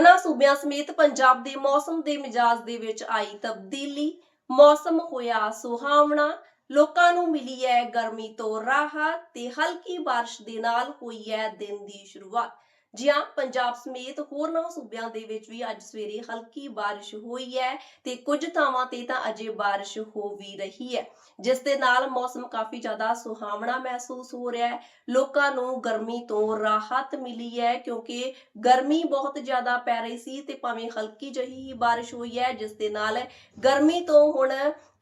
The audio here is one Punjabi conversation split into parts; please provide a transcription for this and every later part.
ਹੋਰਨਾਂ ਸੂਬਿਆਂ ਸਮੇਤ ਪੰਜਾਬ ਦੇ ਮੌਸਮ ਦੇ ਮਿਜਾਜ਼ ਦੇ ਵਿੱਚ ਆਈ ਤਬਦੀਲੀ। ਮੌਸਮ ਹੋਇਆ ਸੁਹਾਵਣਾ। ਲੋਕਾਂ ਨੂੰ ਮਿਲੀ ਹੈ ਗਰਮੀ ਤੋਂ ਰਾਹਤ ਤੇ ਹਲਕੀ ਬਾਰਿਸ਼ ਦੇ ਨਾਲ ਹੋਈ ਹੈ ਦਿਨ ਦੀ ਸ਼ੁਰੂਆਤ। ਜੀ ਹਾਂ ਪੰਜਾਬ ਸਮੇਤ ਹੋਰਨਾਂ ਸੂਬਿਆਂ ਦੇ ਵਿੱਚ ਵੀ ਅੱਜ ਸਵੇਰੇ ਹਲਕੀ ਬਾਰਿਸ਼ ਹੋਈ ਹੈ ਤੇ ਕੁਝ ਥਾਵਾਂ ਤੇ ਤਾਂ ਅਜੇ ਬਾਰਿਸ਼ ਹੋ ਵੀ ਰਹੀ ਹੈ, ਜਿਸ ਦੇ ਨਾਲ ਮੌਸਮ ਕਾਫੀ ਜ਼ਿਆਦਾ ਸੁਹਾਵਣਾ ਮਹਿਸੂਸ ਹੋ ਰਿਹਾ ਹੈ। ਲੋਕਾਂ ਨੂੰ ਗਰਮੀ ਤੋਂ ਰਾਹਤ ਮਿਲੀ ਹੈ ਕਿਉਂਕਿ ਗਰਮੀ ਬਹੁਤ ਜ਼ਿਆਦਾ ਪੈ ਰਹੀ ਸੀ ਤੇ ਭਾਵੇਂ ਹਲਕੀ ਜਿਹੀ ਹੀ ਬਾਰਿਸ਼ ਹੋਈ ਹੈ, ਜਿਸ ਦੇ ਨਾਲ ਗਰਮੀ ਤੋਂ ਹੁਣ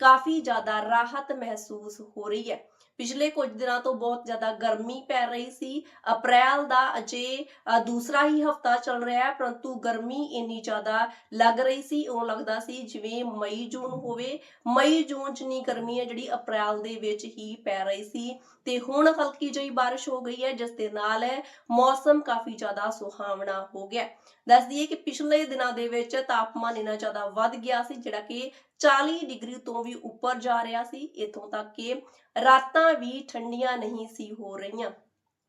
ਕਾਫੀ ਜ਼ਿਆਦਾ ਰਾਹਤ ਮਹਿਸੂਸ ਹੋ ਰਹੀ ਹੈ। ਪਿਛਲੇ ਕੁਝ ਦਿਨਾਂ ਤੋਂ ਬਹੁਤ ਜ਼ਿਆਦਾ ਗਰਮੀ ਪੈ ਰਹੀ ਸੀ। ਅਪ੍ਰੈਲ ਦਾ ਅਜੇ ਦੂਸਰਾ ਹੀ ਹਫਤਾ ਚੱਲ ਰਿਹਾ ਹੈ, ਪਰੰਤੂ ਗਰਮੀ ਇੰਨੀ ਜ਼ਿਆਦਾ ਲੱਗ ਰਹੀ ਸੀ। ਉਹ ਲੱਗਦਾ ਸੀ ਜਿਵੇਂ ਮਈ, ਜੂਨ ਹੋਵੇ। ਮਈ, ਜੂਨ ਚ ਨਹੀਂ ਗਰਮੀ ਹੈ ਜਿਹੜੀ ਅਪ੍ਰੈਲ ਦੇ ਵਿੱਚ ਹੀ ਪੈ ਰਹੀ ਸੀ। ਤੇ ਹੁਣ ਹਲਕੀ ਜਿਹੀ ਬਾਰਿਸ਼ ਹੋ ਗਈ ਹੈ, ਜਿਸ ਦੇ ਨਾਲ ਮੌਸਮ ਕਾਫੀ ਜ਼ਿਆਦਾ ਸੁਹਾਵਣਾ ਹੋ ਗਿਆ ਦੱਸ ਦਈਏ ਕਿ ਪਿਛਲੇ ਦਿਨਾਂ ਦੇ ਵਿੱਚ ਤਾਪਮਾਨ ਇੰਨਾ ਜ਼ਿਆਦਾ ਵੱਧ ਗਿਆ ਸੀ, ਜਿਹੜਾ ਕਿ 40 ਡਿਗਰੀ ਤੋਂ ਵੀ ਉੱਪਰ ਜਾ ਰਿਹਾ ਸੀ। ਇਥੋਂ ਤੱਕ ਕਿ ਰਾਤਾਂ ਵੀ ਠੰਡੀਆਂ ਨਹੀਂ ਸੀ ਹੋ ਰਹੀਆਂ।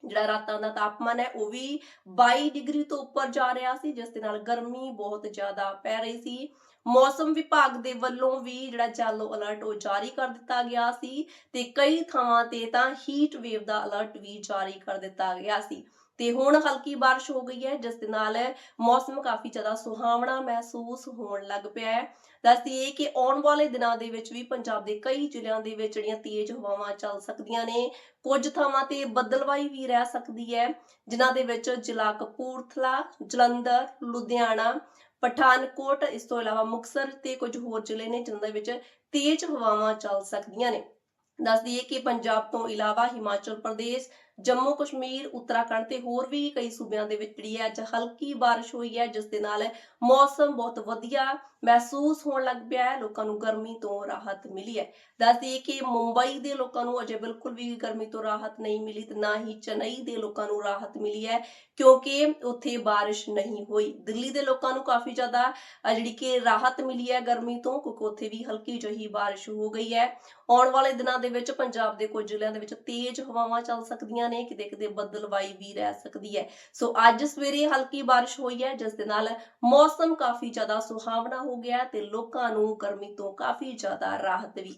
ਜਿਹੜਾ ਰਾਤਾਂ ਦਾ ਤਾਪਮਾਨ ਹੈ, ਉਹ ਵੀ 22 ਡਿਗਰੀ ਤੋਂ ਉੱਪਰ ਜਾ ਰਿਹਾ ਸੀ, ਜਿਸ ਦੇ ਨਾਲ ਗਰਮੀ ਬਹੁਤ ਜ਼ਿਆਦਾ ਪੈ ਰਹੀ ਸੀ। ਮੌਸਮ ਵਿਭਾਗ ਦੇ ਵੱਲੋਂ ਵੀ ਜਿਹੜਾ ਜੈਲੋ ਅਲਰਟ ਉਹ ਜਾਰੀ ਕਰ ਦਿੱਤਾ ਗਿਆ ਸੀ ਤੇ ਕਈ ਥਾਵਾਂ ਤੇ ਤਾਂ ਹੀਟ ਵੇਵ ਦਾ ਅਲਰਟ ਵੀ ਜਾਰੀ ਕਰ ਦਿੱਤਾ ਗਿਆ ਸੀ। ਤੇ ਹੁਣ ਹਲਕੀ ਬਾਰਿਸ਼ ਹੋ ਗਈ ਹੈ, ਜਿਸ ਦੇ ਨਾਲ ਮੌਸਮ ਕਾਫੀ ਜ਼ਿਆਦਾ ਸੁਹਾਵਣਾ ਮਹਿਸੂਸ ਹੋਣ ਲੱਗ ਪਿਆ ਹੈ। ਦੱਸਦੀਏ ਕਿ ਆਉਣ ਵਾਲੇ ਦਿਨਾਂ ਦੇ ਵਿੱਚ ਵੀ ਪੰਜਾਬ ਦੇ ਕਈ ਜ਼ਿਲ੍ਹਿਆਂ ਦੇ ਵਿੱਚ ਜਿਹੜੀਆਂ ਤੇਜ਼ ਹਵਾਵਾਂ ਚੱਲ ਸਕਦੀਆਂ ਨੇ, ਕੁਝ ਥਾਵਾਂ ਤੇ ਬੱਦਲਵਾਈ ਵੀ ਰਹਿ ਸਕਦੀ ਹੈ, ਜਿਨ੍ਹਾਂ ਦੇ ਵਿੱਚ ਜ਼ਿਲ੍ਹਾ ਕਪੂਰਥਲਾ, ਜਲੰਧਰ, ਲੁਧਿਆਣਾ, ਪਠਾਨਕੋਟ, ਇਸ ਤੋਂ ਇਲਾਵਾ ਮੁਕਸਰ ਤੇ ਕੁਝ ਹੋਰ ਜ਼ਿਲ੍ਹੇ ਨੇ ਜਿਨ੍ਹਾਂ ਦੇ ਵਿੱਚ ਤੇਜ਼ ਹਵਾਵਾਂ ਚੱਲ ਸਕਦੀਆਂ ਨੇ। ਦੱਸ ਦਈਏ ਕਿ ਪੰਜਾਬ ਤੋਂ ਇਲਾਵਾ ਹਿਮਾਚਲ ਪ੍ਰਦੇਸ਼ ਜੰਮੂ ਕਸ਼ਮੀਰ, ਉੱਤਰਾਖੰਡ ਤੇ ਹੋਰ ਵੀ ਕਈ ਸੂਬਿਆਂ ਦੇ ਵਿੱਚ ਜਿਹੜੀ ਹੈ ਅੱਜ ਹਲਕੀ ਬਾਰਿਸ਼ ਹੋਈ ਹੈ, ਜਿਸ ਦੇ ਨਾਲ ਮੌਸਮ ਬਹੁਤ ਵਧੀਆ ਮਹਿਸੂਸ ਹੋਣ ਲੱਗ ਪਿਆ ਹੈ, ਲੋਕਾਂ ਨੂੰ ਗਰਮੀ ਤੋਂ ਰਾਹਤ ਮਿਲੀ ਹੈ। ਦੱਸਦੀ ਦਈਏ ਕਿ ਮੁੰਬਈ ਦੇ ਲੋਕਾਂ ਨੂੰ ਅਜੇ ਬਿਲਕੁਲ ਵੀ ਗਰਮੀ ਤੋਂ ਰਾਹਤ ਨਹੀਂ ਮਿਲੀ ਤੇ ਨਾ ਹੀ ਚੇਨਈ ਦੇ ਲੋਕਾਂ ਨੂੰ ਰਾਹਤ ਮਿਲੀ ਹੈ, ਕਿਉਂਕਿ ਉੱਥੇ ਬਾਰਿਸ਼ ਨਹੀਂ ਹੋਈ। ਦਿੱਲੀ ਦੇ ਲੋਕਾਂ ਨੂੰ ਕਾਫੀ ਜ਼ਿਆਦਾ ਜਿਹੜੀ ਕਿ ਰਾਹਤ ਮਿਲੀ ਹੈ ਗਰਮੀ ਤੋਂ, ਕਿਉਂਕਿ ਉੱਥੇ ਵੀ ਹਲਕੀ ਜਿਹੀ ਬਾਰਿਸ਼ ਹੋ ਗਈ ਹੈ। ਆਉਣ ਵਾਲੇ ਦਿਨਾਂ ਦੇ ਵਿੱਚ ਪੰਜਾਬ ਦੇ ਕੁਝ ਜ਼ਿਲ੍ਹਿਆਂ ਦੇ ਵਿੱਚ ਤੇਜ਼ ਹਵਾਵਾਂ ਚੱਲ ਸਕਦੀਆਂ ਨੇ ਕਿਤੇ ਕਿਤੇ ਬੱਦਲਵਾਈ ਵੀ ਰਹਿ ਸਕਦੀ ਹੈ। ਸੋ ਅੱਜ ਸਵੇਰੇ ਹਲਕੀ ਬਾਰਿਸ਼ ਹੋਈ ਹੈ, ਜਿਸ ਦੇ ਨਾਲ ਮੌਸਮ ਕਾਫੀ ਜ਼ਿਆਦਾ ਸੁਹਾਵਣਾ ਹੋ ਗਿਆ ਤੇ ਲੋਕਾਂ ਨੂੰ ਗਰਮੀ ਤੋਂ ਕਾਫੀ ਜ਼ਿਆਦਾ ਰਾਹਤ ਵੀ